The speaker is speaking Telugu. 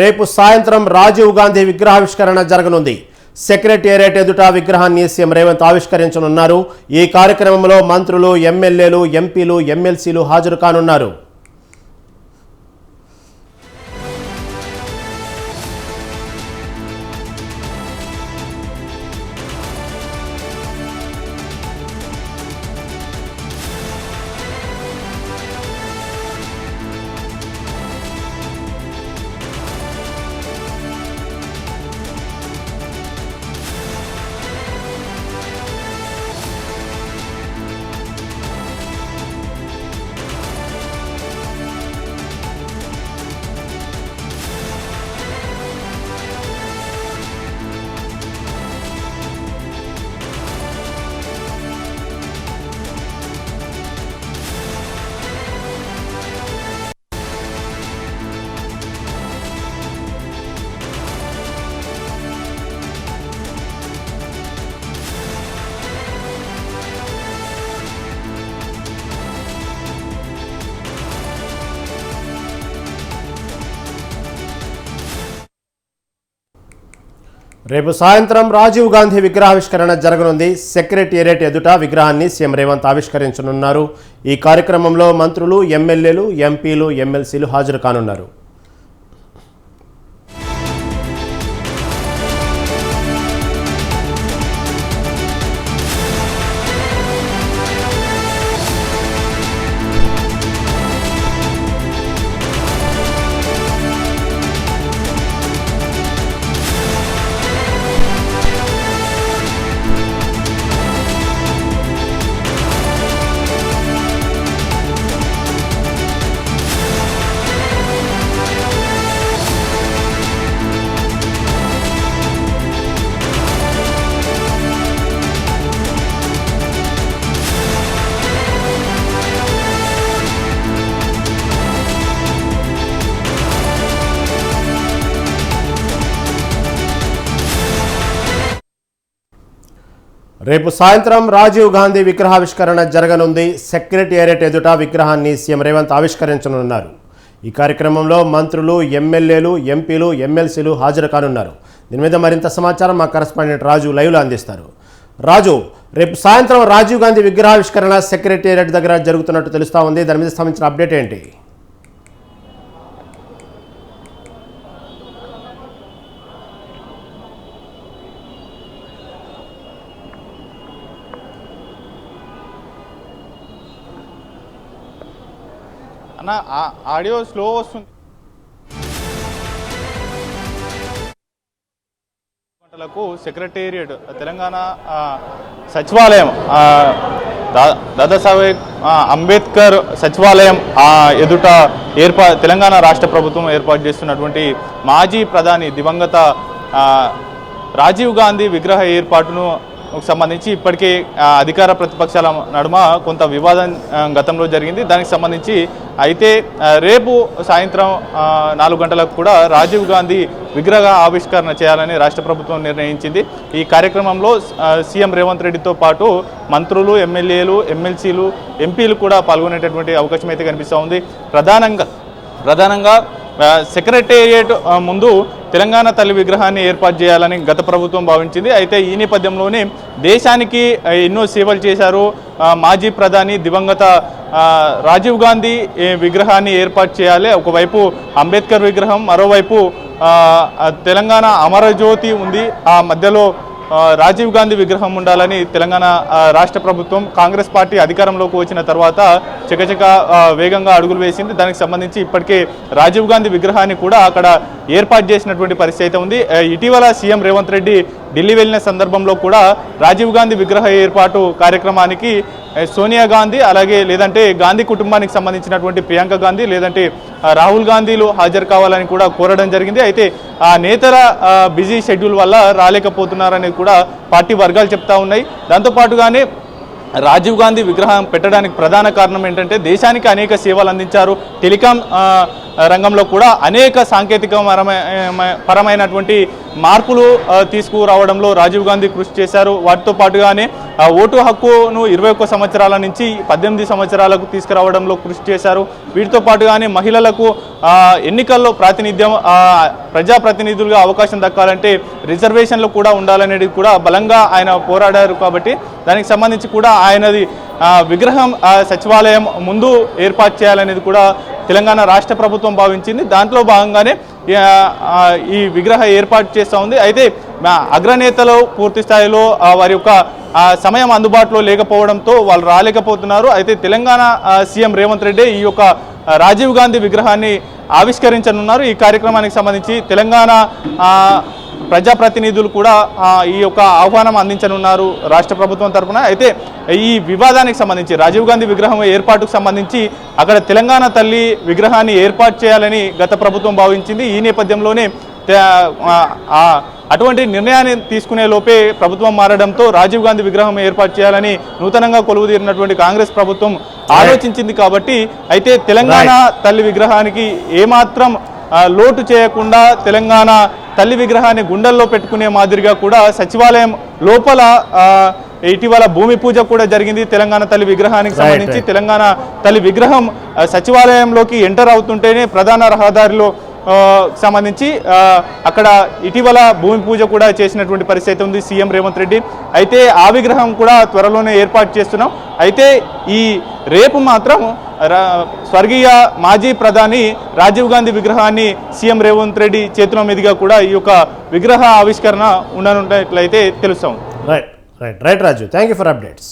రేపు సాయంత్రం రాజీవ్ గాంధీ విగ్రహావిష్కరణ జరగనుంది. సెక్రటేరియట్ ఎదుట విగ్రహాన్ని సీఎం రేవంత్ ఆవిష్కరించనున్నారు. ఈ కార్యక్రమంలో మంత్రులు ఎమ్మెల్యేలు ఎంపీలు ఎమ్మెల్సీలు హాజరు కానున్నారు. రేపు సాయంత్రం రాజీవ్ గాంధీ విగ్రహావిష్కరణ జరగనుంది. సెక్రటేరియట్ ఎదుట విగ్రహాన్ని సీఎం రేవంత్ ఆవిష్కరించనున్నారు. ఈ కార్యక్రమంలో మంత్రులు ఎమ్మెల్యేలు ఎంపీలు ఎమ్మెల్సీలు హాజరు కానున్నారు. రేపు సాయంత్రం రాజీవ్ గాంధీ విగ్రహావిష్కరణ జరగనుంది. సెక్రటేరియట్ ఎదుట విగ్రహాన్ని సీఎం రేవంత్ ఆవిష్కరించనున్నారు. ఈ కార్యక్రమంలో మంత్రులు ఎమ్మెల్యేలు ఎంపీలు ఎమ్మెల్సీలు హాజరు కానున్నారు. దీని మీద మరింత సమాచారం మా కరస్పాండెంట్ రాజు లైవ్లో అందిస్తారు. రాజు రేపు సాయంత్రం రాజీవ్ గాంధీ విగ్రహావిష్కరణ సెక్రటేరియట్ దగ్గర జరుగుతున్నట్టు తెలుస్తా ఉంది. దాని మీద సంబంధించిన అప్డేట్ ఏంటి? అన్న ఆడియో స్లో వస్తుంది. గంటలకు సెక్రటేరియట్ తెలంగాణ సచివాలయం దా- దాదాసాహెబ్ అంబేద్కర్ సచివాలయం ఎదుట ఏర్పా తెలంగాణ రాష్ట్ర ప్రభుత్వం ఏర్పాటు చేస్తున్నటువంటి మాజీ ప్రధాని దివంగత రాజీవ్ గాంధీ విగ్రహ ఏర్పాటును సంబంధించి ఇప్పటికే అధికార ప్రతిపక్షాల నడుమ కొంత వివాదం గతంలో జరిగింది. దానికి సంబంధించి అయితే రేపు సాయంత్రం నాలుగు గంటలకు కూడా రాజీవ్ గాంధీ విగ్రహ ఆవిష్కరణ చేయాలని రాష్ట్ర ప్రభుత్వం నిర్ణయించింది. ఈ కార్యక్రమంలో సీఎం రేవంత్ రెడ్డితో పాటు మంత్రులు ఎమ్మెల్యేలు ఎమ్మెల్సీలు ఎంపీలు కూడా పాల్గొనేటటువంటి అవకాశం అయితే కనిపిస్తూ ఉంది. ప్రధానంగా ప్రధానంగా సెక్రటేరియట్ ముందు తెలంగాణ తల్లి విగ్రహాన్ని ఏర్పాటు చేయాలని గత ప్రభుత్వం భావించింది. అయితే ఈ నేపథ్యంలోనే దేశానికి ఎన్నో సేవలు చేశారు. మాజీ ప్రధాని దివంగత రాజీవ్ గాంధీ విగ్రహాన్ని ఏర్పాటు చేయాలి. ఒకవైపు అంబేద్కర్ విగ్రహం మరోవైపు తెలంగాణ అమరజ్యోతి ఉంది. ఆ మధ్యలో రాజీవ్ గాంధీ విగ్రహం ఉండాలని తెలంగాణ రాష్ట్ర ప్రభుత్వం కాంగ్రెస్ పార్టీ అధికారంలోకి వచ్చిన తర్వాత చకచక వేగంగా అడుగులు వేసింది. దానికి సంబంధించి ఇప్పటికే రాజీవ్ గాంధీ విగ్రహాన్ని కూడా అక్కడ ఏర్పాటు చేసినటువంటి పరిస్థితి అయితే ఉంది. ఇటీవల సీఎం రేవంత్ రెడ్డి ఢిల్లీ వెళ్ళిన సందర్భంలో కూడా రాజీవ్ గాంధీ విగ్రహ ఏర్పాటు కార్యక్రమానికి సోనియా గాంధీ అలాగే లేదంటే గాంధీ కుటుంబానికి సంబంధించినటువంటి ప్రియాంక గాంధీ లేదంటే రాహుల్ గాంధీలు హాజరు కావాలని కూడా కోరడం జరిగింది. అయితే ఆ నేతల బిజీ షెడ్యూల్ వల్ల రాలేకపోతున్నారనేది కూడా పార్టీ వర్గాలు చెప్తా ఉన్నాయి. దాంతోపాటుగానే రాజీవ్ గాంధీ విగ్రహం పెట్టడానికి ప్రధాన కారణం ఏంటంటే దేశానికి అనేక సేవలు అందించారు. టెలికాం రంగంలో కూడా అనేక సాంకేతిక పరమైనటువంటి మార్పులు తీసుకురావడంలో రాజీవ్ గాంధీ కృషి చేశారు. వాటితో పాటుగానే ఓటు హక్కును ఇరవై ఒక్క సంవత్సరాల నుంచి పద్దెనిమిది సంవత్సరాలకు తీసుకురావడంలో కృషి చేశారు. వీటితో పాటుగానే మహిళలకు ఎన్నికల్లో ప్రాతినిధ్యం ప్రజాప్రతినిధులుగా అవకాశం దక్కాలంటే రిజర్వేషన్లు కూడా ఉండాలనేది కూడా బలంగా ఆయన పోరాడారు కాబట్టి దానికి సంబంధించి కూడా ఆయనది విగ్రహం సచివాలయం ముందు ఏర్పాటు చేయాలనేది కూడా తెలంగాణ రాష్ట్ర ప్రభుత్వం భావించింది. దాంట్లో భాగంగానే ఈ విగ్రహ ఏర్పాటు చేస్తూ ఉంది. అయితే అగ్రనేతలు పూర్తి స్థాయిలో వారి యొక్క సమయం అందుబాటులో లేకపోవడంతో వాళ్ళు రాలేకపోతున్నారు. అయితే తెలంగాణ సీఎం రేవంత్ రెడ్డి ఈ యొక్క రాజీవ్ గాంధీ విగ్రహాన్ని ఆవిష్కరించనున్నారు. ఈ కార్యక్రమానికి సంబంధించి తెలంగాణ ప్రజాప్రతినిధులు కూడా ఈ యొక్క ఆహ్వానం అందించనున్నారు రాష్ట్ర ప్రభుత్వం తరపున. అయితే ఈ వివాదానికి సంబంధించి రాజీవ్ గాంధీ విగ్రహం ఏర్పాటుకు సంబంధించి అక్కడ తెలంగాణ తల్లి విగ్రహాన్ని ఏర్పాటు చేయాలని గత ప్రభుత్వం భావించింది. ఈ నేపథ్యంలోనే అటువంటి నిర్ణయాన్ని తీసుకునే లోపే ప్రభుత్వం మారడంతో రాజీవ్ గాంధీ విగ్రహం ఏర్పాటు చేయాలని నూతనంగా కొలువుదీరినటువంటి కాంగ్రెస్ ప్రభుత్వం ఆలోచించింది కాబట్టి అయితే తెలంగాణ తల్లి విగ్రహానికి ఏమాత్రం లోటు చేయకుండా తెలంగాణ తల్లి విగ్రహాన్ని గుండెల్లో పెట్టుకునే మాదిరిగా కూడా సచివాలయం లోపల ఇటీవల భూమి పూజ కూడా జరిగింది. తెలంగాణ తల్లి విగ్రహానికి సంబంధించి. తెలంగాణ తల్లి విగ్రహం సచివాలయంలోకి ఎంటర్ అవుతుంటేనే ప్రధాన రహదారిలో సంబంధించి అక్కడ ఇటీవల భూమి పూజ కూడా చేసినటువంటి పరిస్థితి ఉంది సీఎం రేవంత్ రెడ్డి. అయితే ఆ విగ్రహం కూడా త్వరలోనే ఏర్పాటు చేస్తున్నాం. అయితే ఈ రేపు మాత్రం స్వర్గీయ మాజీ ప్రధాని రాజీవ్ గాంధీ విగ్రహాన్ని సీఎం రేవంత్ రెడ్డి చేతుల మీదుగా కూడా ఈ యొక్క విగ్రహ ఆవిష్కరణ ఉండనున్నట్లయితే తెలుస్తాం. Right right right Raju thank you for updates